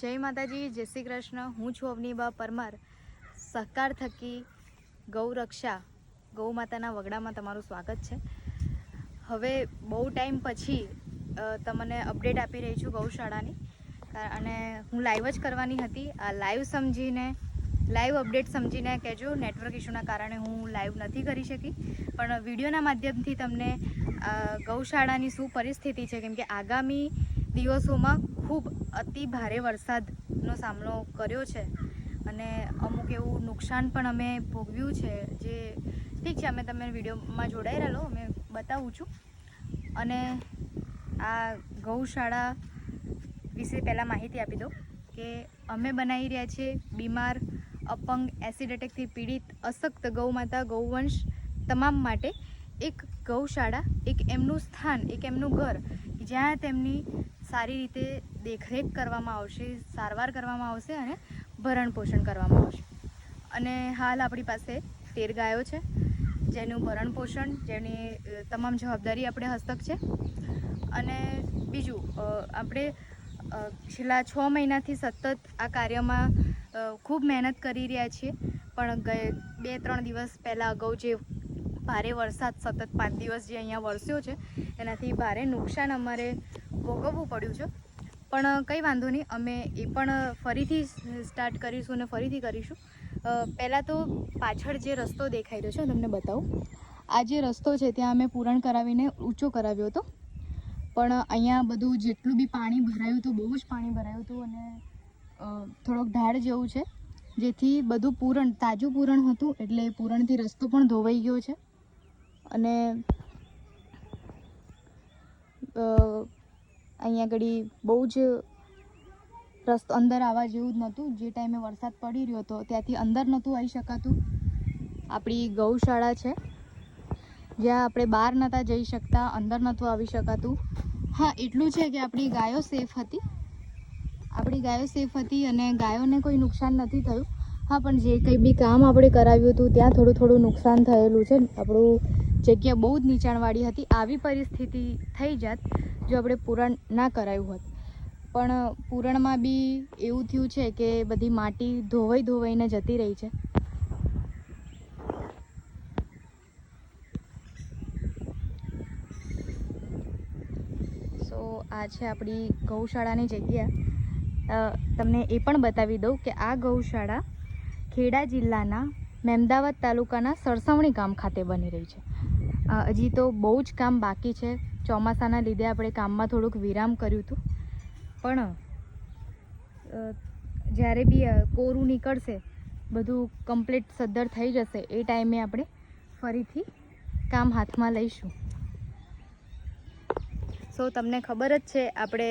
જય માતાજી, જય શ્રી કૃષ્ણ. હું છું અવનીબા પરમાર. સહકાર થકી ગૌરક્ષા ગૌ માતાના વગડામાં તમારું સ્વાગત છે. હવે બહુ ટાઈમ પછી તમને અપડેટ આપી રહી છું ગૌશાળાની. અને હું લાઈવ જ કરવાની હતી. આ લાઈવ સમજીને, લાઈવ અપડેટ સમજીને કહેજો. નેટવર્ક ઇશ્યુના કારણે હું લાઈવ નથી કરી શકી. પણ વિડીયોના માધ્યમથી તમને ગૌશાળાની શું પરિસ્થિતિ છે. કેમ કે આગામી દિવસોમાં ખૂબ અતિ ભારે વરસાદનો સામનો કર્યો છે. અને અમુક એવું નુકસાન પણ અમે ભોગવ્યું છે, જે ઠીક છે, અમે તમે વિડીયોમાં જોડાઈ રહેલો અમે બતાવું છું. અને આ ગૌશાળા વિશે પહેલાં માહિતી આપી દઉં કે અમે બનાવી રહ્યા છીએ બીમાર, અપંગ, એસિડ એટેકથી પીડિત, અશક્ત ગૌમાતા ગૌવંશ તમામ માટે એક ગૌશાળા, એક એમનું સ્થાન, એક એમનું ઘર જ્યાં તેમની સારી રીતે દેખરેખ કરવામાં આવશે, સારવાર કરવામાં આવશે અને ભરણ પોષણ કરવામાં આવશે. અને હાલ આપણી પાસે તેર ગાયો છે, જેનું ભરણ પોષણ, જેની તમામ જવાબદારી આપણે હસ્તક છે. અને બીજું આપણે છેલ્લા છ મહિનાથી સતત આ કાર્યમાં ખૂબ મહેનત કરી રહ્યા છીએ. પણ ગયે બે, ત્રણ દિવસ પહેલાં અગાઉ જે ભારે વરસાદ, સતત પાંચ દિવસ જે અહીંયા વરસ્યો છે, એનાથી ભારે નુકસાન અમારે ભોગવવું પડ્યું છે. પણ કંઈ વાંધો નહીં. અમે એ પણ ફરીથી સ્ટાર્ટ કરીશું અને ફરીથી કરીશું. પહેલાં તો પાછળ જે રસ્તો દેખાઈ રહ્યો છે તમને બતાવું. આ જે રસ્તો છે, ત્યાં અમે પૂરણ કરાવીને ઊંચો કરાવ્યો હતો. પણ અહીંયા બધું જેટલું બી પાણી ભરાયું હતું, બહુ જ પાણી ભરાયું હતું અને થોડોક ઢાળ જેવું છે, જેથી બધું પૂરણ, તાજું પૂરણ હતું, એટલે પૂરણથી રસ્તો પણ ધોવાઈ ગયો છે. અને અહીંયા આગળ બહુ જ રસ્તો અંદર આવવા જેવું જ નહોતું. જે ટાઈમે વરસાદ પડી રહ્યો હતો ત્યાંથી અંદર નહોતું આવી શકાતું. આપણી ગૌશાળા છે. જ્યાં આપણે બહાર નહોતા જઈ શકતા, અંદર નહોતું આવી શકાતું. હા, એટલું છે કે આપણી ગાયો સેફ હતી. આપણી ગાયો સેફ હતી અને ગાયોને કોઈ નુકસાન નથી થયું. હા, પણ જે કંઈ બી કામ આપણે કરાવ્યું હતું, ત્યાં થોડું થોડું નુકસાન થયેલું છે. આપણું જગ્યા બહુ જ નીચાણવાળી હતી. આવી પરિસ્થિતિ થઈ જાત. જો આપણે પૂરણ ના કરાયું હોત. પણ પૂરણમાં બી એવું થયું છે કે બધી માટી ધોવાઈ ધોવાઈને જતી રહી છે. સો, આ છે આપણી ગૌશાળાની જગ્યા. તમને એ પણ બતાવી દઉં કે આ ગૌશાળા ખેડા જિલ્લાના મહેમદાવાદ તાલુકાના સરસવણી ગામ ખાતે બની રહી છે. હજી તો બહુ જ કામ બાકી છે. ચોમાસાના લીધે આપણે કામમાં થોડુંક વિરામ કર્યું હતું. પણ જ્યારે બી કોરું નીકળશે, બધું કમ્પ્લીટ સદ્ધર થઈ જશે, એ ટાઈમે આપણે ફરીથી કામ હાથમાં લઈશું. સો, તમને ખબર જ છે, આપણે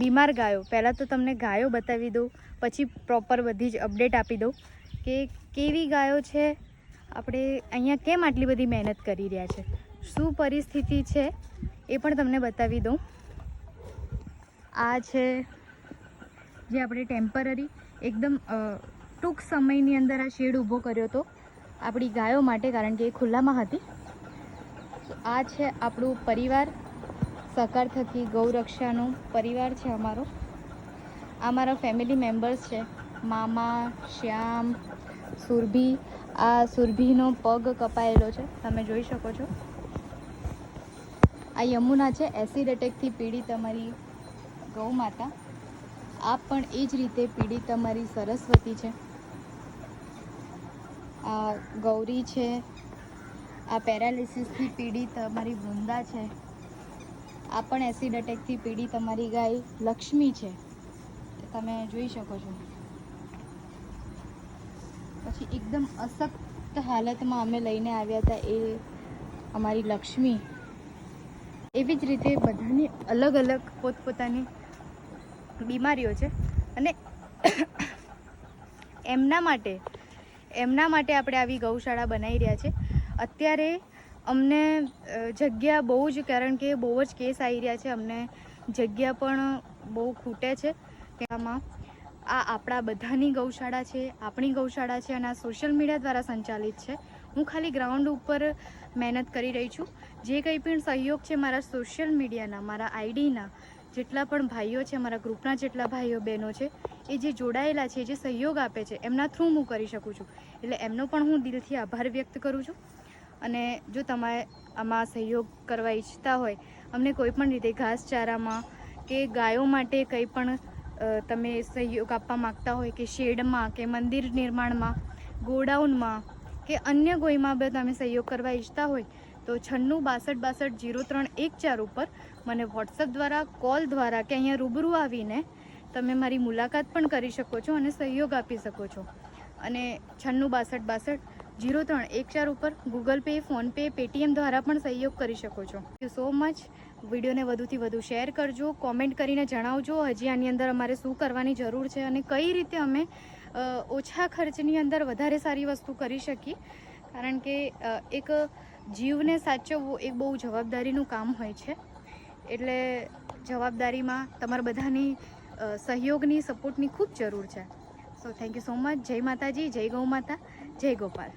બીમાર ગાયો. પહેલાં તો તમને ગાયો બતાવી દઉં, પછી પ્રોપર બધી જ અપડેટ આપી દઉં કે કેવી ગાયો છે, આપણે અહીંયા કેમ આટલી બધી મહેનત કરી રહ્યા છે? શું પરિસ્થિતિ છે એ પણ તમને બતાવી દઉં. આ છે જે આપણે ટેમ્પરરી એકદમ ટૂંક સમયની અંદર આ શેડ ઊભો કર્યો હતો આપણી ગાયો માટે, કારણ કે એ ખુલ્લામાં હતી. આ છે આપણું પરિવાર, સહકાર થકી ગૌરક્ષાનો પરિવાર છે અમારો. આ મારા ફેમિલી મેમ્બર્સ છે. મામા, શ્યામ, સુરભી, આ સુરભીનો પગ કપાયેલો છે. તમે જોઈ શકો છો. આ યમુના છે, એસિડ એટેકથી પીડિત અમારી ગૌ માતા આ પણ એ જ રીતે પીડિત અમારી સરસ્વતી છે. આ ગૌરી છે, આ પેરાલિસિસથી પીડિત અમારી વૃંદા છે. આ પણ એસિડ અટેકથી પીડિત અમારી ગાય લક્ષ્મી છે. તમે જોઈ શકો છો. પછી એકદમ અશક્ત હાલતમાં અમે લઈને આવ્યા હતા એ અમારી લક્ષ્મી. એવી જ રીતે બધાની અલગ અલગ પોતપોતાની બીમારીઓ છે. અને એમના માટે એમના માટે આપણે આવી ગૌશાળા બનાવી રહ્યા છે. અત્યારે અમને જગ્યા બહુ જ, કારણ કે બહુ જ કેસ આવી રહ્યા છે. અમને જગ્યા પણ બહુ ખૂટે છે. તેમાં આ આપણા બધાની ગૌશાળા છે, આપણી ગૌશાળા છે અને આ સોશિયલ મીડિયા દ્વારા સંચાલિત છે. હું ખાલી ગ્રાઉન્ડ ઉપર મહેનત કરી રહી છું. જે કંઈ પણ સહયોગ છે મારા સોશિયલ મીડિયાના મારા આઈડીના જેટલા પણ ભાઈઓ છે, મારા ગ્રુપના જેટલા ભાઈઓ, બહેનો છે, એ જે જોડાયેલા છે, જે સહયોગ આપે છે, એમના થ્રુ હું કરી શકું છું. એટલે એમનો પણ હું દિલથી આભાર વ્યક્ત કરું છું. અને જો તમારે આમાં સહયોગ કરવા ઈચ્છતા હોય, અમને કોઈ પણ રીતે ઘાસચારામાં કે ગાયો માટે કંઈ પણ તમે સહયોગ આપવા માગતા હોય કે શેડમાં કે મંદિર નિર્માણમાં, ગોડાઉનમાં કે અન્ય કોઈમાં બી તમે સહયોગ કરવા ઈચ્છતા હોય, તો છન્નું બાસઠ બાસઠ જીરો ત્રણ એક ચાર ઉપર મને વોટ્સઅપ દ્વારા, કોલ દ્વારા કે અહીંયા રૂબરૂ આવીને તમે મારી મુલાકાત પણ કરી શકો છો અને સહયોગ આપી શકો છો. અને છન્નું બાસઠ બાસઠ જીરો ત્રણ એક ચાર ઉપર ગૂગલ પે ફોનપે પેટીએમ દ્વારા પણ સહયોગ કરી શકો છો. થેન્ક યુ સો મચ વિડીયોને વધુથી વધુ શેર કરજો, કોમેન્ટ કરીને જણાવજો, હજી આની અંદર અમારે શું કરવાની જરૂર છે અને કઈ રીતે અમે ઓછા ખર્ચની અંદર વધારે સારી વસ્તુ કરી શકીએ કારણ કે એક જીવને સાચવવું એક બહુ જવાબદારીનું કામ હોય છે. એટલે જવાબદારીમાં તમારા બધાની સહયોગની, સપોર્ટની ખૂબ જરૂર છે. So thank you so much જય માતાજી, જય ગૌ માતા, જય ગોપાલ.